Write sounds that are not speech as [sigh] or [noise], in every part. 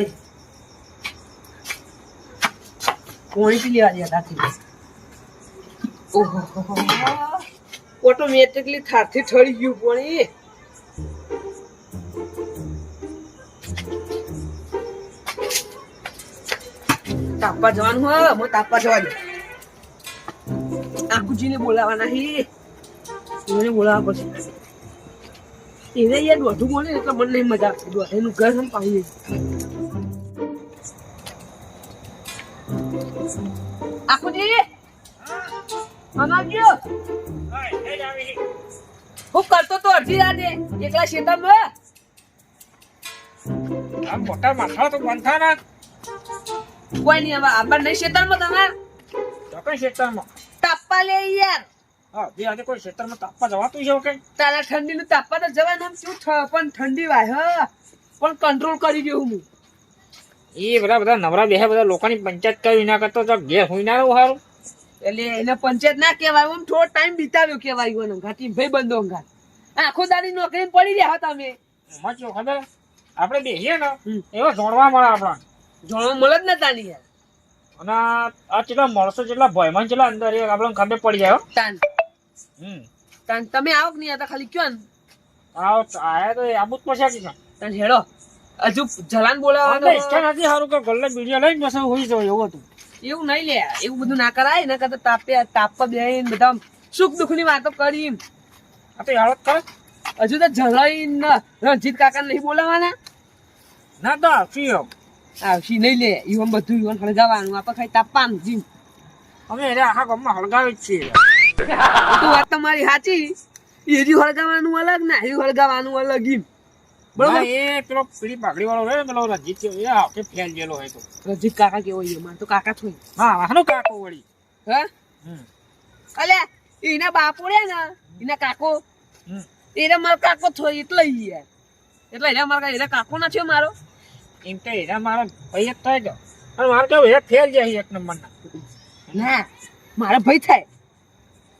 દે કોણી પી લેવા દે ઓહો. ઓટોમેટિકલી થારથી ઠળી ગયું કોણી તાપવા જવાનું હો હું તાપવા જવા દે આકુજીને બોલાવાના હી. એને બોલાવવા પડશે. એને યાર દોઢું બોલે એટલે મને નહીં મજા આવતી. દોઢ એનું ઘર હમ પાવી આકુજી અનાજો હું કરતો તો અડધી રાતે એકલા શેતામાં આ મોટા માથા તો બંધા થાય કોઈ નહીં હવે આભાર નહીં શેતામાં તમાર તો કઈ ક્ષેત્રમાં તાપા લે યાર. હા બે આજે કોઈ ક્ષેત્રમાં તાપા જવાતું છે કઈ? તારા ઠંડીનું તાપા તો જવાનું આમ શું થ- પણ ઠંડી વાય હ. પણ કંટ્રોલ કરી દેવું હું. એ બધા બધા નવરા બેહે બધા લોકોની પંચાયત કરી ના કરતો તો ઘેર હોઈ ના રહું સારું એટલે એને પંચાયત ના કહેવાય એમ થોડો ટાઈમ બિતાવ્યો કહેવાય એને ઘાટી ભાઈ બંધો ઘાટ. આખો દાડી નોકરી પડી રહ્યા હતા અમે. શું ખબર? આપણે બેસીએ ને. એવા જોડવા મળે આપણા જોડવા મળે જ ને તાની યાર. અને આ કેટલા માણસો જેટલા ભયમાં જેટલા અંદર એ આપણને ખબર પડી જાય. તાન. હમ. તાન તમે આવો કે નહીં? હતા ખાલી કયો ને. આવો તો આયા તો આબુ જ પડશે તાન હેડો. હજુ જલાન બોલાવવાનો નથી સારું કે ગલ્લે બીડીઓ લઈને બસ હોઈ જાવ એવું હતું. એવું નહીં લે એવું બધું ના કરાય એના કરતા તાપે તાપવા બેહીને બધા સુખ દુઃખની વાતો કરી આ તો કરે. હજુ તો જરાઈને રણજીત કાકા નહીં બોલાવાના? ના તો આવશી એમ. આવશી નહીં લે ઈવન બધું ઈવન હળગાવાનું આપણે ખાલી તાપવાનું જીમ અમે એને આખા ગામમાં હળગાવી જ છીએ. તો વાત તમારી સાચી. એરી હળગાવાનું અલગ ના એ હળગાવાનું અલગ ઈમ બરોબર? બરોબર એ પેલો પીળી પાઘડી વાળો રહે પેલો રજીત છે, એ આખે ફેલ ગયેલો હોય તો. રણજીત કાકા કેવો ઈ અમારે તો કાકા થોઈ હા આનો કાકો વળી. હે? અલે એના બાપુ રે ને એના કાકો. મારો એટલે યાર એટલે એને મારા એને કાકો ના થયો મારો. એમ કે એના મારા ભાઈ એક થાય તો અને મારે કેવું એ ફેલ જાય એક નંબરના. ના મારા ભાઈ થાય.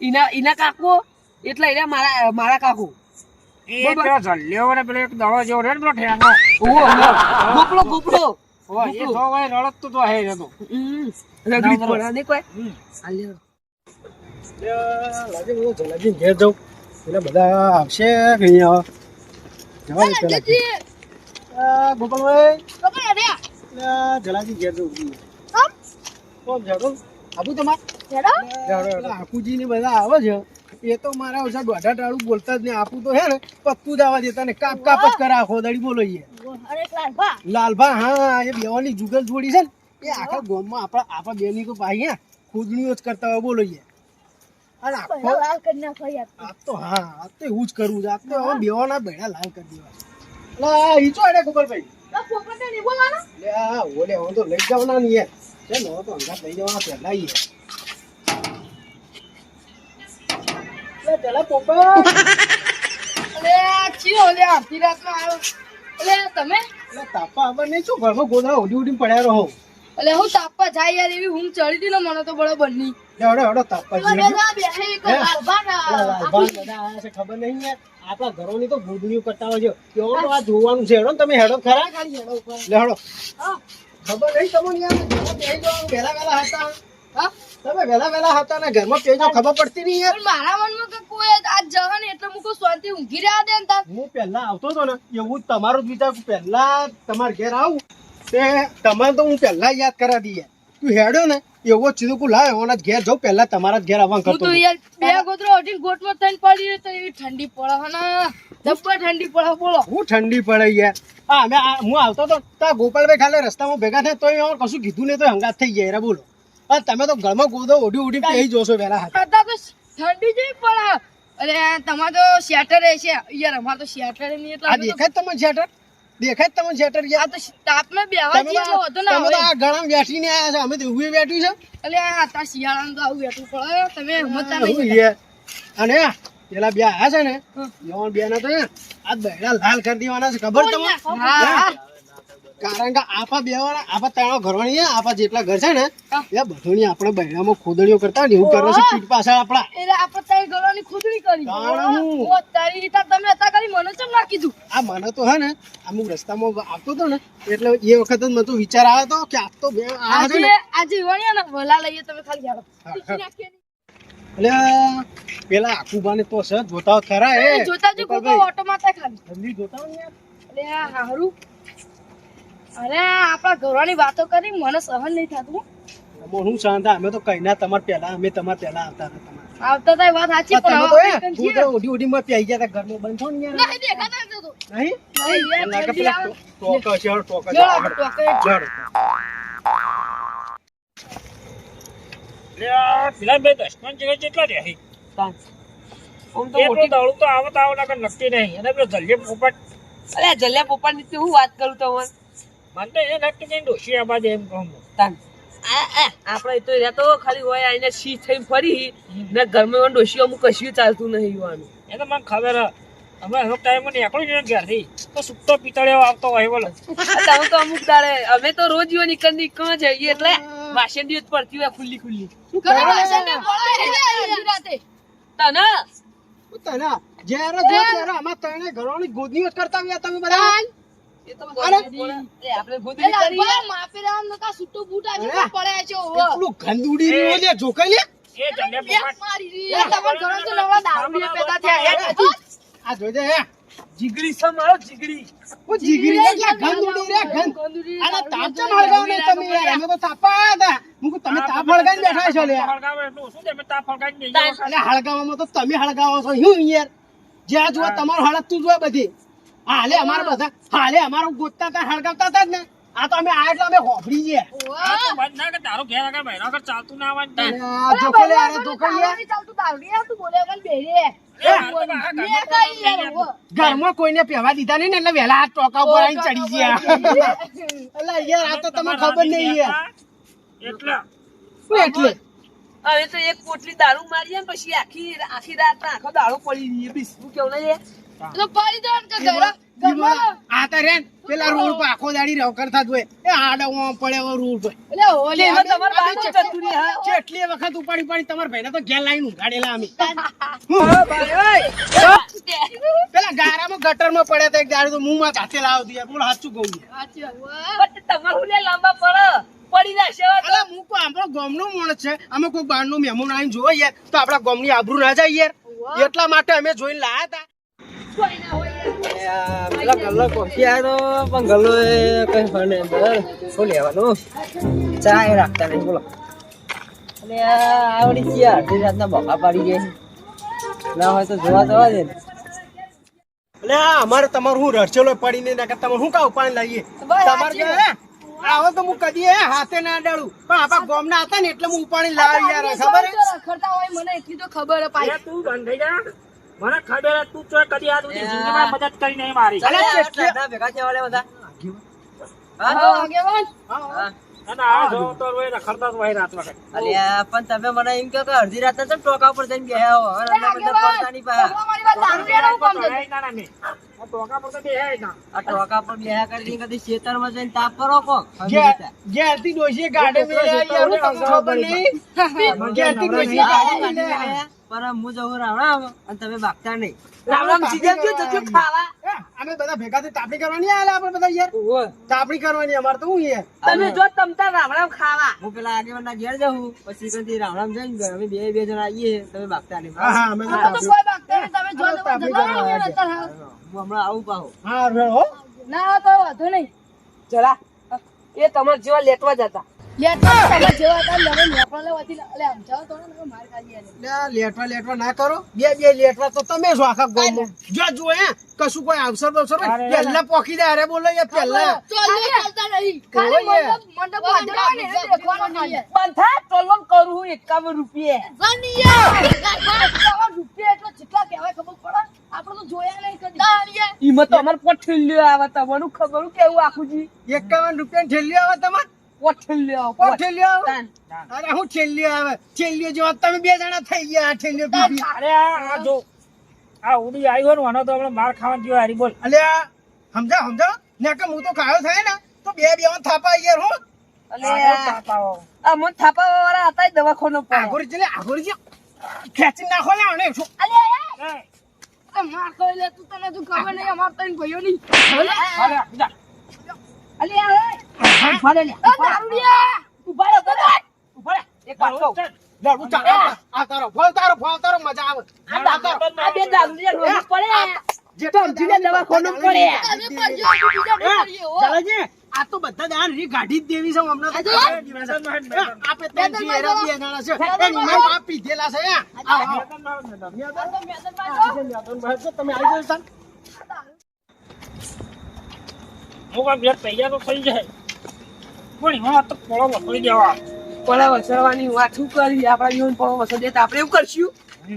એના એના કાકો એટલે એના મારા મારા કાકો. એ પેલો જલ્યો ને પેલો એક દડો જેવો રહે ને પેલો ઠેંગો. ઓહો ગોપડો ગોપડો. ઓય, એ તો ભાઈ રડકતો તો હે જતો રગડી બરોબર. ને. કોઈ હમ. આ લ્યો. જલાજી ઘેર જાઉં. એટલે બધા આવશે કે જવા દે પેલા ગોપાલભાઈ. એટલે આ જલાજી ઘેર જાઉં. આબુ તમાર? ને બધા આવે છે. એ તો મારા ઓછા દોઢા ટાળું બોલતા જ નહીં આપું તો હે ને પત્તું જ આવા દેતા ને કાપ કાપ જ કરે આખો દાડી બોલો એ લાલભા. હા એ બેવાની જુગલ જોડી છે ને એ આખા ગોમમાં આપણા આપણા બેની તો ભાઈ હે ખુદણીઓ જ કરતા હોય બોલો એ અને આખો આ તો હા આ તો એવું જ કરવું છે આ તો હવે બેવાના બેડા લાલ કરી દેવા લા લે ઓલે હું તો લઈ જવાના નહીં યાર. છે હવે તો અંગાત લઈ જવાના પહેલા ઈ યાર. લે ચલા પોપા લે તાપા આવા નહીં શું ઘરમાં ગોદા ઉડી ઉડીને પડ્યા રહો? અલે હું તાપા જાય યાર એવી હું ચડી હતી ને મને તો નહીં લે હડો હડો તાપા? પેલા ખબર નહીં યાર. આપણા ઘરોની તો ગોદડીઓ કરતા હોય છે. કેવો તો આ જોવાનું છે હેડો ને તમે હેડો ખરા? લે હેડો. ખબર નહીં તમને યાર વહેલા વહેલા હતા. હા? તમે વેલા વેલા હતા ને ઘરમાં પેજો ખબર પડતી નહીં યાર. મારા મનમાં કે કોઈ આજ જવા ને એટલે મુકો શાંતિ ઊંઘી રહ્યા દે ને હું પહેલા આવતો તો ને એવું જ તમારું જ વિચાર પહેલા તમારા ઘેર આવું તે તમારે તો હું પહેલા યાદ કરા દઈએ. તું હેડ્યો ને એવો ચીધું કું લાવ ઓના જ ઘેર જાઉં પહેલા તમારા જ ઘેર આવવાનું કરતો તો યાર બે ગોતરો અઢી ગોટમાં થઈને પડી તો એવી ઠંડી પડે હને જબ્બર ઠંડી પડે બોલો. હું ઠંડી પડે યાર. હા અમે હું આવતો તો તા ગોપાલભાઈ ખાલી રસ્તામાં ભેગા થાય તો કશું કીધું નહીં તો હંગાત થઈ જાય રે બોલો. હા તમે તો ઘરમાં ગોદો ઓઢી ઉડી પેઈ જોશો પેલા કરતા તો ઠંડી જેવી પડે. અરે તમારે તો શેટર છે યાર અમારે તો શેટર નહીં એટલે આ અમે તો- દેખાય તમને શેટર? દેખાય તમને શેટર આ તો તાપમાં બેહવા તમે જઈએ તો તો વધુ તમે તો આ ગળામાં બેઠીને આયા છો. અમે તો એવું બેઠ્યું છે. એટલે આ તા શિયાળામાં તો આવું બેઠું પડે. તમે સમજતા હું નહીં. અને પેલા બે આયા છે ને. યવન બે ના તો આ બૈડા લાલ કરી દેવાના છે. ખબર તમને? હા. કારણ કે આપા બે વાળા આપા ત્રણ ઘરવાણી આપા જેટલા ઘર છે ને એ બધાની આપણે બહેરામાં ખોદડીઓ કરતા ને એવું કરે છે પીઠ પાછળ આપણા. એટલે આપણે ત્રણ ઘરવાની ખોદડી કરી. હું. તારી રીતે તમે હતા કરી મને ચમ ના કીધું? આ મને તો હે ને અમુક રસ્તામાં આવતો હતો ને એટલે એ વખત જ મને તો વિચાર આવ્યો હતો કે આપ તો બે આ છે આજે ને આજે વણ્યા ને વલા લઈએ તમે ખાલી જાડો. એટલે પેલા આકુબાને તો છે જોતા ખરા એ. જોતા જો. ઓટો મારતા ખાલી. જલ્દી જોતા ને યાર. આ હારું. અરે આપણા ઘરવાની વાતો કરી મને સહન નહીં થતું અમો હું શાંત. અમે તો કઈ ના તમારે પેલા અમે તમાર પેલા આવતા હતા તમારે. આવતા તા વાત સાચી પણ તો તું તો ઉડી ઉડી માં પ્યાઈ ગયા હતા ઘરમાં બંધ છો ને યાર. નહીં દેખાતા જ નહીં? નહીં, યાર, લાગે પેલા ટોકા છે ટોક હશે, ટોક. એટલે આ બે દસમાન જેવા કેટલા રહે પાંચ ઓમ તો મોટી દોડું તો આવત આવત આગળ નક્કી નહીં. અને પેલો જલ્લે પોપટ અરે જલ્લે પોપટની હું વાત કરું તમને? મને તો એ નક્કી નહીં ડોશી આબાદ એમ કહું હું. તાન. આ, આ, આપણે તો રહ્યા ખાલી હોય આઈને સી થઈ ફરી ને ઘરમાં ડોશી અમુક કશું ચાલતું નહીં યુવાનું એ તો મને ખબર અમે હવે ટાઈમ નીકળું ને ઘરથી તો સુકતો પિતળિયો આવતો હોય બોલો. તમે તો અમુક દાડે અમે તો રોજ યુવા નીકળ નીકળ જઈએ એટલે વાસણ દિવસ પડતી હોય ખુલ્લી ખુલ્લી રાતે. તને? તને જ્યારે જો ત્યારે આમાં ત્રણેય ઘરોની ગોદનીઓ કરતા આવ્યા તમે બધા. જીગડી છે જીગડી રે. ગંદુડી રે ગંદ આના તાપ ચમ હળગાવ ને તમે યાર? અમે તો તાપા હતા. હું કહું તમે તાપ હળગાઈને બેઠા છો લે હળગાવે એટલું શું તમે તાપ હળગાવીને જઈ એટલે હળગાવામાં તો તમે હળગાવો છો હું યાર જ્યાં જુઓ તમારું હળગતું જ હોય બધી. હાલે અમારે બધા. હાલે અમારું ગોતતા હતા હળગાવતા હતા જ ને. આ તો અમે આ એટલે અમે હોફડી છે આ તો ના તારો ઘેર આગળ બહેરા ચાલતું ના તું બોલે બેરે. ઘરમાં કોઈને પહેવા દીધા નહીં ને એટલે વહેલા હાથ ટોકા ઉપર આવીને ચડી ગયા. એટલે યાર આ તો તમને ખબર નહીં યાર. એટલે શું એટલે. હવે તો એક પોટલી દારૂ મારીએ ને પછી આખી આખી રાત આખો દારૂ પડી રહીએ બીજું કેવું નહીં તો પડી જવાનું કે ઘરે આ તો રે પેલા રોડ પર આખો દાડી રવકર થતું હોય. એ આડા ઓમ પડે એવો રોડ પર. એટલે હોલે એમાં તમારે બાનું હા? કેટલી વખત ઉપાડી ઉપાડી તમારા ભાઈને તો ઘેર લાઈન ઉગાડેલા અમે. પેલા ગારામાં ગટરમાં પડ્યા હતા એક દાડો તો મુંહમાં હાથે લાવતી યાર બોલ કહું છું. સાચી વાત. પણ લાંબા પડે. પડી જશે હવે હું કોઈ આપણો ગામનો માણસ છે. અમે કોઈ બહારનો મહેમાન આવીને જોઈએ યાર તો આપણા ગામની આબરૂ ના જાય યાર. એટલા માટે અમે જોઈને લાયા હતા. પણ અને આવડી ના ને અમારે તમારું હું રડચેલો પડીને ના કરતા હું કા ઉપાડી લાવીએ તમારે આવો તો હું કદી હાથે ના અડાડું પણ આપણા ગામના હતા ને એટલે હું ઉપાડી લાવી ખબર? હોય મને એટલી તો ખબર પાછી. તું મને ખબર તું ચોય કદી આ સુધી જિંદગીમાં મદદ કરી નહીં મારી. ચાલે અરે, ભેગા થયા વાળા બધા. હા, હા આગેવાન. હા. અને આ જો તો રોય રખડતા જ હોય રાત વખત અલ્યા પણ તમે મને એમ કહો કે અડધી રાતના ચમ ટોકા ઉપર જઈને બેહ્યા હો. અને અમે બધા પડતા વાત કામ. ના ના મેં આ ટોકા પર તો બેહાય ના. આ ટોકા પર બેહ્યા કરી કદી ખેતરમાં જઈને તાપ કરો ગાડે યાર ખબર નહીં. [laughs] ગાડે. પણ હું જવું રાવણામ અને તમે બાગતા નહીં. રામ રામ સીધા ગયો જજો ખાવા. અમે બધા ભેગા થઈ તાપણી કરવાની આલે આપણે બધા યાર? તાપણી કરવાની અમારે તો હું યાર? તમે જો તમતા રામ રામ ખાવા. હું પેલા આગેવાનના ઘેર જાઉં પછી કંઈથી રાવણામ જઈને અમે બે બે જણા આવીએ તમે બાગતા નહીં હા હા અમે તો આ તો તાપણી કોઈ બાગતા નહીં. તમે જો હા, તો તાપણી જતા રહો કરવા ને અત્યારે. હું હમણાં આવું પાહો. હા હો ના તો વાંધો નહીં. જરા. એ તમારે જેવા લેટવા જતા. લેટવા લેટવા ના કરો. બે બે લેટવા તો તમે છો આખા ગામમાં. જો જો હે કશું કોઈ અવસર બવસર પહેલા પોકી દે અરે બોલો યાર પહેલા. ચાલો, ચાલતા નહીં. ખાલી ઓય. મંડપ- મંડપ બાંધવાનો ને એને દેખવાનો ખાલી. બંધા ટોલમ કરું હું એકાવન રૂપિયા! રૂપિયા એટલે જેટલા કહેવાય ખબર પડે? આપણે તો જોયા નહીં કદી. ઈમાં તો અમારે આવે તમારું ખબર કેવું આખું જી? એકાવન રૂપિયા ઠેલ્યો આવે તમારે? પોઠલ્યો કોણ ઠેલ્યો આવે તાન. અરે હું ઠેલ્યો આવે? ઠેલ્યો જેવા તમે બે જણા થઈ ગયા આ ઠેલ્યો પીપી. અરે આ આ જો આ ઉડી આવ્યો ને આનો તો હમણાં માર ખાવા હારી બોલ. અલ્યા સમજા સમજા? ને કે હું તો ખાયો થાય ને તો બે બે થાપા યાર હું. અલે આ આ મન થાપા વાળા હતા દવાખાનો પડે આગોરી ચલે આગોરી ખેંચી નાખો આને. શું! એ, તો તું તને તું ખબર નહીં અમાર તને ભાઈઓ ની હાલે, બીજા. અલી. આ ઊભા રે ઊભા રે ઊભા રે. એક વાત કહું. લડવું ચાલે. આ તારો મજા આવે. આ બે રોજ પડે. દવાખાનું પડે. તો બધા દાન રી જ દેવી છે હમણાં તો. આપે ત્રણ જી એરા બી એનાના છે. એ નિમાઈ બાપ પીધેલા છે, એ. આવો, આવો. તમે આવી જાઓ સાહેબ. હું કામ યાર તૈયાર તો થઈ જાય. પણ એમાં તો પોળો વસોડી દેવા. પડા વસરવાની વાત શું કરી? આપણા જીવન પર વસર દે તો આપણે એવું કરશું? એ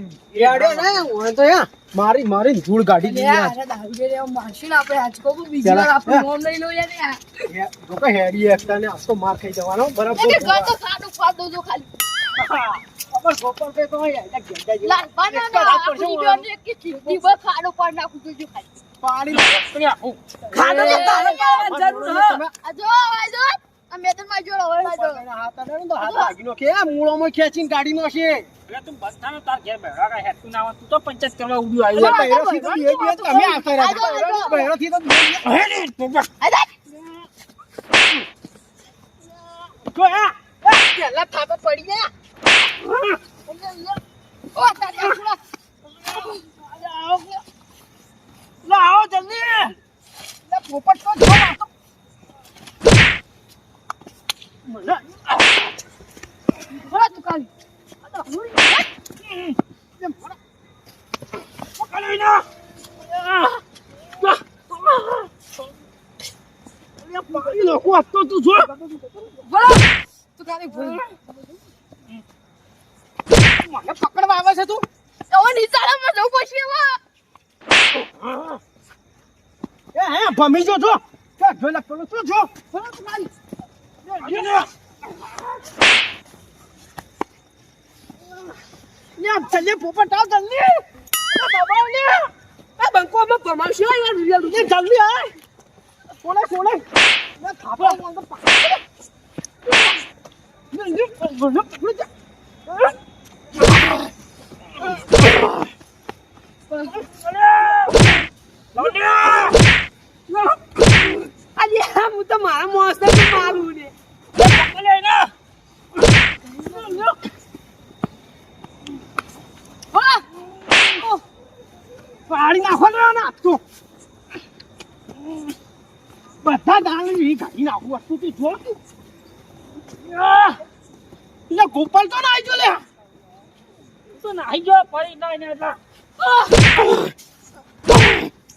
ને, હું તો યા. મારી મારી ધૂળ કાઢી દીધી યાર દારૂ દે રે મારશું આપણે આજકો બીજી વાર આપણું નામ લઈ લો યાર યાર. હે, કે હેડી એકતા ને આજ તો માર ખાઈ જવાનો બરાબર. એટલે ઘર તો ખાડો ખાડું ખાલી. તો. લાલપાના કે પાડી નાખું ખાલી. પાણી તો તારે જરૂર હે. જો આ જો આ માં જો હવે આ હાથ અડાડો તો હાથ લાગીનો કે આ મૂળોમાં ખેંચીને ગાડીનો છે એટલે તું બસ થાને તાર ઘેર બેઠા રહે. હેતું ના તું તો પંચાયત કરવા ઉડ્યું એટલે આવ્યું. બૈરોથી તો બે દિવસ તમે આવતા રહ્યા. બૈરોથી તો હે ને, બાબા. આ જા. જો આ, આ થાપા પડી ગયા. ઓ તારી આખુડા. જલ્દી. પોપટ તો જો આ તો. મને બોલા તું ખાલી પકડી ના. અરે પાણી લોકો આપતો તું જો. બોલા તું ખાલી ભૂલ મને પકડવા આવે છે તું નિશાળામાં જવું પડશે હવે એ, હે, ભમી જો જો. જોઈ લે, પેલો જો? જો બોલા તું ખાલી યા જલ્દી પોપટ આવ જલ્દી બાબા લે આ બંકોમાં ભમાવશે હો યાર રિયલ એ જલ્દી આય સોલે સોલે લે થાપા મને તો પકડ ને ને મને પકડી જા અરે હું તો મારા મોસ્ત મારું ને પકડી ના. બોલા પાડી નાખો ને ના તો બધા ની ગાડી નાખું વસ્તુ તું જો તું યા! લે ગોપાલ તો ના જો લે. તું નાહી ગયો, પડી ના ને એટલા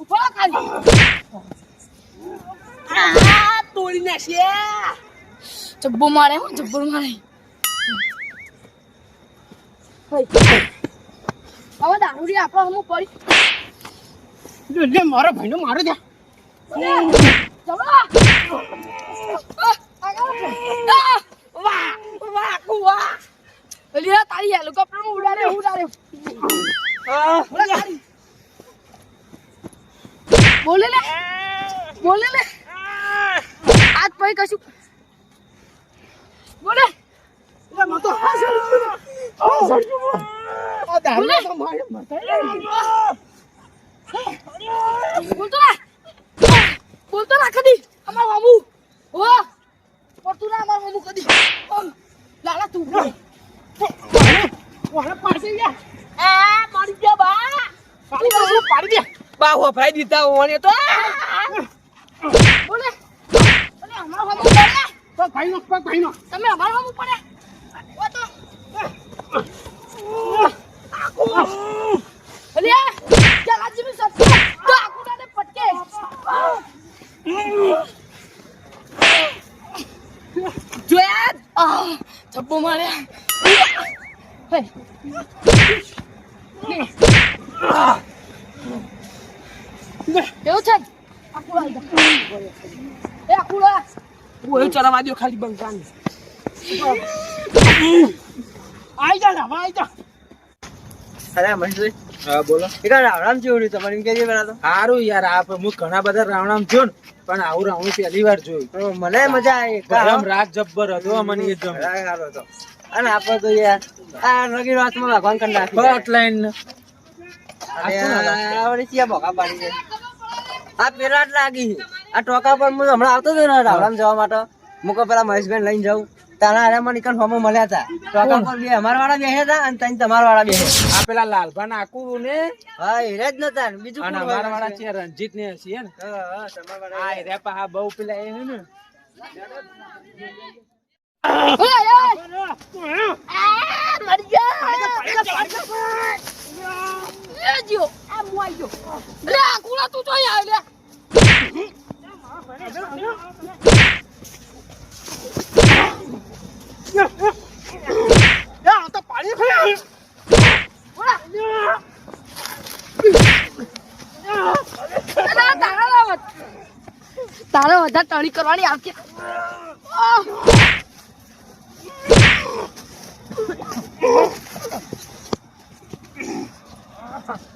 બોલા ખાલી. તોડી નાખશે જબ્બો મારે હું જબ્બો મારે. હવે દારૂડી આપણા હું પડી. લે, મારા ભાઈનો મારો દે. ચલો તારી હેલિકોપ્ટર ઉડાડે ઉડાડે બોલા લે બોલે લે આજ પછી કશું બોલે તો બોલતો ના બોલતો ના અમાર મામુ ઓ પડતું ના અમાર મામુ કદી. ઓ, લાલા તું. બોલ ઓહે પાડી દે આ મારી ગયા બા. પાડી દે બા હોફરાઈ દીધા ઓને તો. બોલે. અલે અમાર મામુ પડે. પગ ભાઈનો પગ ભાઈનો. તમે અમાર મામુ પડે. ઓ તો. અલે ચાલ આજે મે સત્ય તો આકુડાને પટકે જોયા આ થપ્પો મારે હે. એવું છે? આકુડા એ આકુડા ઓય ચલાવા દો ખાલી બંકાને આઈ જા હવે આઈ જા. અરે મહેશભાઈ. બોલો. એ કાંઈ રાવણામ જેવું નહીં તમારે કહેજે પેલા તો. સારું યાર આ હું ઘણા બધા રાવણામ જોયું ને, પણ આવું હું પહેલી વાર જોયું. મને મજા આવી. ગરમ રાગ જબ્બર હતો મને એ રાગ હતો અને આપણે તો યાર આ નગીર વાતમાં ભગવાન કરી નાખ્યું બટ લાઈન આવડી આ બોકા પાડી છે. આ પેલા જ લાગી આ ટોકા પર હું હમણાં આવતો હતો ને રાવણામ જવા માટે. હું કહું પેલા મહેશભાઈ લઈને જાઉં. તારા હારે મને કન ફોર્મો મળ્યા હતા. ટોકા પર બે અમારા વાળા બેસે હતા અને ત્યાં તમારા વાળા બેસે પેલા લાલભા નાકુ ને? હા હીરા જ નતા બીજું અને અમારા વાળા છે? રણજીત ને છીએ ને હા, હા, તમારા પા બહુ પેલા એ ને. ઓય, તારા વધારે ટણી કરવાની આવતી.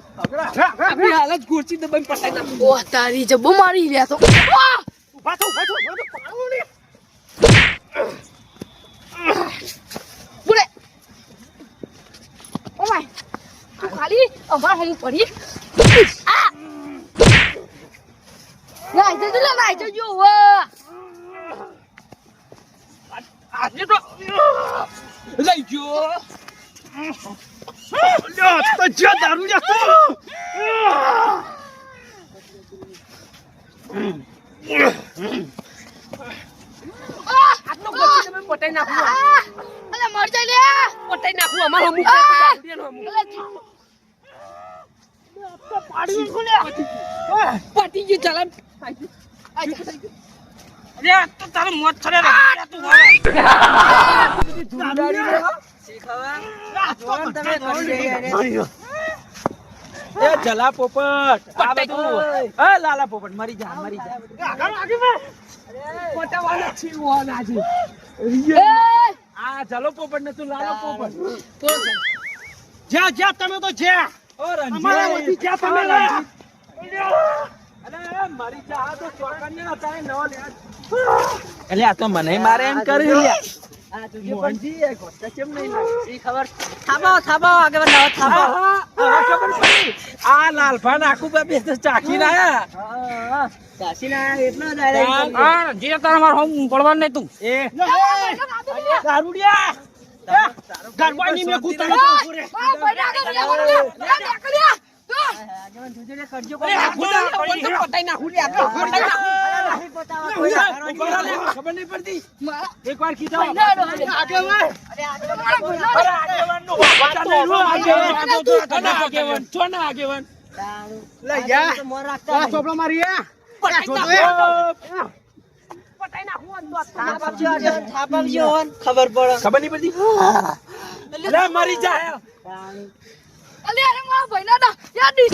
હાલત ખુરશી દબાઈને પટાઈ તારી જબ્બો મારી રહ્યા તો! ઊભા થા, ઊભા થા, ઊભા થા, પાડો ને. બોલે ઓ માય તું ખાલી અમાર હમ પડી આ લાઈ જજો લાઈ જજો વાહ આજે તો લઈ ગયો. લ્યો, તો જ્યાં દારૂ લ્યો તો. આટલો ખુરશી દબાઈને પટાઈ નાખું. અલે મર જા લે. પટાઈ નાખું અમારો! દારૂડિયાનો અમુક. અલે પાડી નાખું લે. ગયું. ચાલ અરે આ તો તારો મોત છડે રે તું હવે. શીખવા તમે કરી એ જલા પોપટ આ બધું. એ લાલા પોપટ મરી જા મરી જા. આગળ આગળ પટાવાના છે વાના છે. આ જલો પોપટ ને તું લાલો પોપટ. જ્યાં જ્યાં તમે તો જ્યાં ને એટલે આ તો મને મારે એમ કરી આ લાલભાન આખું બે. કાશીના આયા. એટલો જ તારા માર પડવાનું નહીં તું. એ. એ, દારૂડિયા! એ, ગરબાની મેં કૂતરો તો ઊભો રે. આ ભાઈ આગળ લે લે લે લે આગેવાન જોજો લે, કરજો અરે, આ કૂતરો તો બોલતો પટાઈ નાખું લે, આ તો પટાઈ નાખું. નહીં પોતાવા કોઈ ઊભા, આગળ ઊભા રહો લે, ખબર નહીં પડતી મારા એકવાર કીધા ભાઈના ડોહા. આગેવાન. છો ને આગેવાન? તારું. લે યા. આ તો મોર રાખતા નહીં. ચોપડો મારી આ. પટાઈ નાખું. ખબર પડે ખબર નહીં પડતી લે મરી જાય. અલે અરે મારા ભાઈના ડોહા. યાર ડી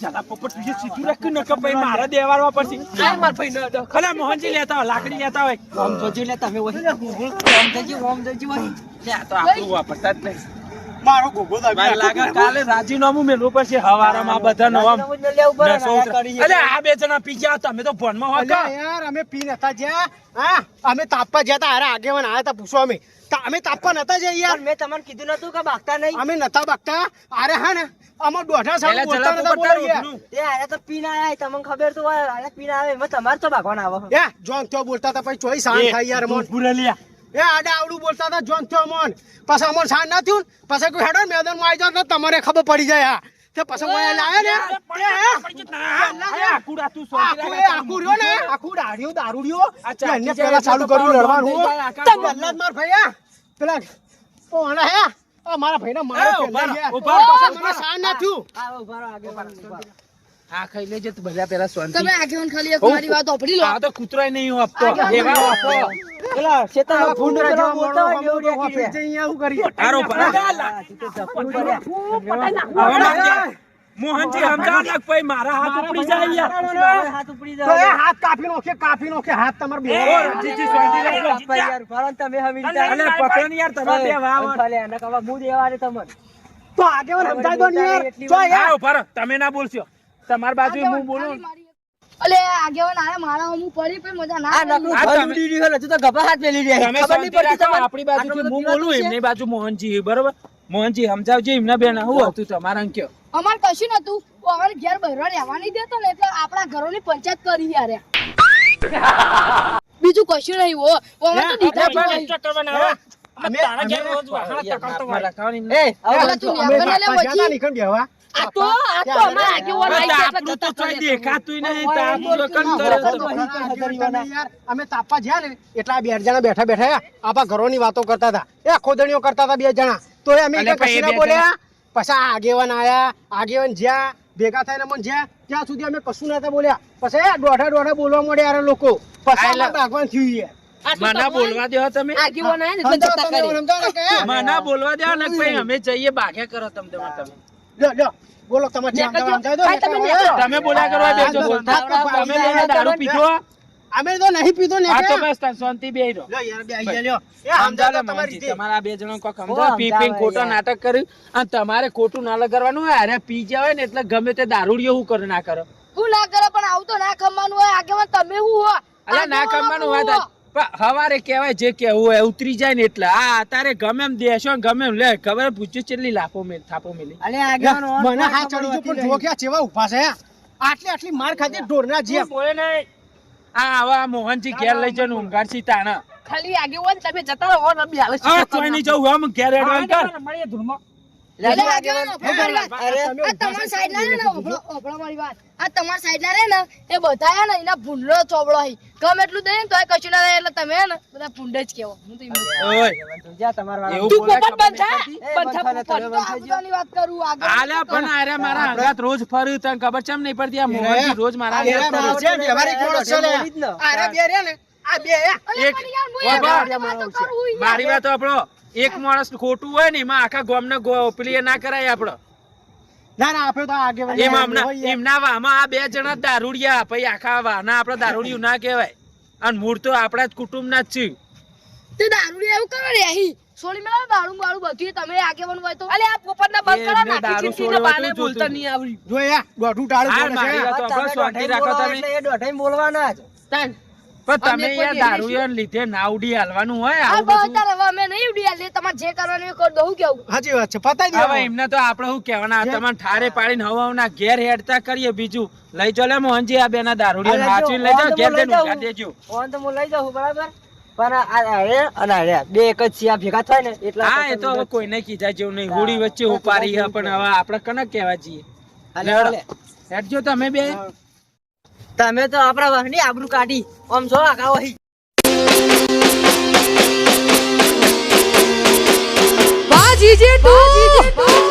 જલા પોપટ તું જે સીધું રાખ્યું ને કે ભાઈ મારે દેવાડવા પડશે આ માર ભાઈ ન ખલા મોહનજી લેતા હોય લાકડી લેતા હોય ઓમ લેતા લે તમે ઓય. ઓમ જોજો, ઓમ જોજો. લે, તો આપણું વાપરતા જ નહીં મારો ગોગો દાબી લાગે કાલે રાજીનામું મેલવું પડશે હવારામાં બધા નસો આ બે જણા પી ગયા તમે તો ભણમાં હો યાર અમે પી નતા જ્યાં. હા અમે તાપવા જ્યાં તા હારે આગેવાન આયા તા પૂછો અમે. અમે તાપવા નતા જઈ યાર. મેં તમને કીધું નતું કે બાગતા નહીં. અમે નતા બાગતા. અરે હા ને અમાર દોઢા સાલ બોલતા નતા તે આયા તો પીન આયા તમને ખબર તો હોય આયા પીને આવે એમાં તમારે તો ભાગવાના આવે. યા જોન તો બોલતા હતા પછી ચોઈ સાન થાય યાર મોટ પૂરા લ્યા. એ આડા આવડું બોલતા તા જોન થયો મોન. પછી અમોન સાન ના થયું પાછા પછી કોઈ હેડો મેદાનમાં આવી જાવ તો તમારે ખબર પડી જાય હા તે પછી મોયા લાયા ને. એ આકુડા તું સોચી આખું. રહ્યો ને. આખું આ ચાકી એને પેલા ચાલુ તો કર્યું લડવાનું માર ભાઈ આ પેલા હે. મારા મારે ઊભા મને સાન ના થયું. ઊભા આ ખાઈ લેજે તું બધા પેલા શાંતિ. તમે આગેવાન ખાલી એક મારી વાત ઓપડી લો. આ તો કૂતરોય નહીં આપતો. એવા આપો. પેલા શેતા ફૂંડ પેલા બોલતા હોય એવું રહ્યા. જઈને આવું કરીએ. તારો પર હા. મોહનજી સમજા નાખ ભાઈ મારા હાથ ઉપડી જાય યાર. હાથ ઉપડી તો હાથ કાપી નાખે કાપી નાખે. હાથ તમાર બે રણજીતજી શાંતિ રાખો. યાર, ઊભા તમે હવે વિચાર. અલે પકડો યાર તમારે બે વાવ ભલે, એને કવા હું દેવા રે તમને. તો આગેવાન સમજાય દો યાર. એટલી જો યાર. હા તમે ના બોલશો. તમારી બાજુ હું બોલું? અલે આગેવાન આયા મારા હું પડી પે મજા ના આ નકરું ઘર ઉડી રહ્યો હજુ તો ગભા હાથ મેલી રહ્યા. તમે ખબર નહીં પડતી તમાર આપણી બાજુથી હું બોલું એમની બાજુ મોહનજી બરોબર? મોહનજી સમજાવજો એમના બેન હું હતું તમારા અંક્યો અમાર કશું નતું અમારે ઘેર બહેરો રહેવા નહીં દેતો ને એટલે આપણા ઘરોની પંચાયત કરી યાર [laughs] બીજું કશું નહીં હો. ઓ તો દીધા પણ. અમે અમે- તારા ઘેર રોજ વાહન ટકાવતો તો એ હવે તું અમે નેકર લે આ તો આ તો અમારા આગેવાન આઈ ગયા એટલે આપણું તો રહ્યા. દેખાતું નહીં તાપું તો કંઈ યાર, અમે તાપવા જ્યાં ને એટલા બે જણા બેઠા બેઠા આપણા ઘરોની વાતો કરતા હતા. એ ખોદણીઓ કરતા હતા બે જણા. તો એ અમે કઈ કશું ના બોલ્યા પછી આગેવાન આયા આગેવાન જ્યાં ભેગા થઈને મને જ્યાં ત્યાં સુધી અમે કશું નતા બોલ્યા. પછી દોઢા દોઢા બોલવા મળ્યા યાર લોકો. પછી આ એટલે- થયું યાર. મને બોલવા દો તમે. આગેવાન આયા ને એટલે જતા કરી. મને બોલવા દો ને ભાઈ અમે જઈએ બાગે કરો તમે તમે તમે લ્યો, લ્યો, બોલો તમારે જ્યાં નેકળજો. સમજાવો, સમજાવી તમે નેકળો. નેકળો. તમે બોલ્યા કરવા બેઠો બોલતા તમે બેને દારૂ પીધો? અમે તો નહીં પીધો ને આ તો બસ શાંતિ બેહી રહો. લ્યો યાર, બે આઈ લ્યો. એ સમજાવો સમજાવો તમારી તમારા બે જણો કોક ઓ, સમજાવો પી ખોટો નાટક કરી અને તમારે ખોટું ના લગાડવાનું હોય અરે પી ગયા હોય ને એટલે ગમે તે દારૂડિયો હું કરે ના કરો. હું ના કરો પણ આવું તો ના ખમવાનું હોય. આગેવાન તમે હું હો? અલા ના ખમવાનું હોય હવારે કહેવાય જે કેવું હોય ઉતરી જાય ને એટલે. આ તારે ગમે એમ દેશો ગમે એમ લે. ખબર પૂછ્યું કેટલી લાફો મેલ થાપો મેલી. અલે મને હા ચડી પણ ઢોક્યા જો કે ચેવા ઊભા છે આટલી આટલી માર ખાધી ઢોરના જે બોલે નહીં. આ આવા મોહનજી ઘેર લઈ જઈને ઊંઘાડશી તાણા ખાલી આગેવાન તમે જતા રહો ને બી હાલે હવે કોઈ નહીં જવું આમ ઘેર એડવાન કર. મળીએ ધૂળમાં. અરે, આ તમારા સાઈડ ના ને મારી વાત. આ તમારા સાઈડ ના રે ને એ બધા હે ને એના ભૂંડલો ચોબળો હી. ગમે એટલું દે ને તો કશું ના રહે એટલે તમે હે ને બધા ભૂંડે જ કેવો. હું તો. ઓય. જા તમારા વાળા. તું પોપટ બંધ? થા બંધ થા પોપટ. વાત કરું આગળ આલે પણ અરે મારા અંગાત રોજ ફરી તને ખબર છે એમ નહીં પડતી? આ મોહનજી રોજ મારા ફરે. છે, વ્યવહારિક માણસ છે આરે બે રે ને આ બે એક-. મારી વાત આપણો એક માણસ ખોટું હોય ને એમાં આખા ગામને ને પેલી ના કરાય આપડે ના ના આપણે તો આગેવાન એમ આમના હોય યાર. એમના વામાં આ બે જણા દારૂડિયા પછી આખા વાના આપડે દારૂડિયું ના કહેવાય અને મૂળ તો આપણા જ કુટુંબના જ છે તે દારૂડિયા એવું કરે રે અહીં સોળી મેળા દારૂ બારૂ બધું તમે આગેવાન હોય તો અલે આ પોપટ ના બંધ કરો નાખી દારૂ ચીમચીને બાને બોલતા નહીં આવડ્યું જો યાર, દોઢું ટાળું બોલે છે. મારી તો તમે શાંતિ રાખો તમે. એ દોઢાઈ બોલવાના જ. તાન પણ તમે યાર દારૂડિયાને લીધે નાવડી હાલવાનું હોય આવું બધું. હવે અમે નહીં ઉડી આલે તમારે જે કરવાનું એ દઉં કેવું? સાચી વાત છે. પતાઈ દે હવે એમને તો આપણે શું કહેવાના? તમારે ઠારે પાડીને હવાના ઘેર હેડતા કરીએ બીજું. લઈ ચાલે મોહનજી આ બેના દારૂડિયા અરે લઈ જાઓ ઘેર ઊંઘા દેજો. ઓન તો હું લઈ જાઉં બરાબર? પણ આ આ અરે અને બે એક જ સિયા ભેગા થાય ને એટલા હા એ તો હવે કોઈને કીધા જેવું નહીં. હોળી વચ્ચે ઉપારી પણ હવે આપણે કને કહેવા જઈએ. હેડજો તમે બે. તમે તો આપણા વાહની આબરૂ કાઢી. આમ છો આખા વહી વાહ જીજે તું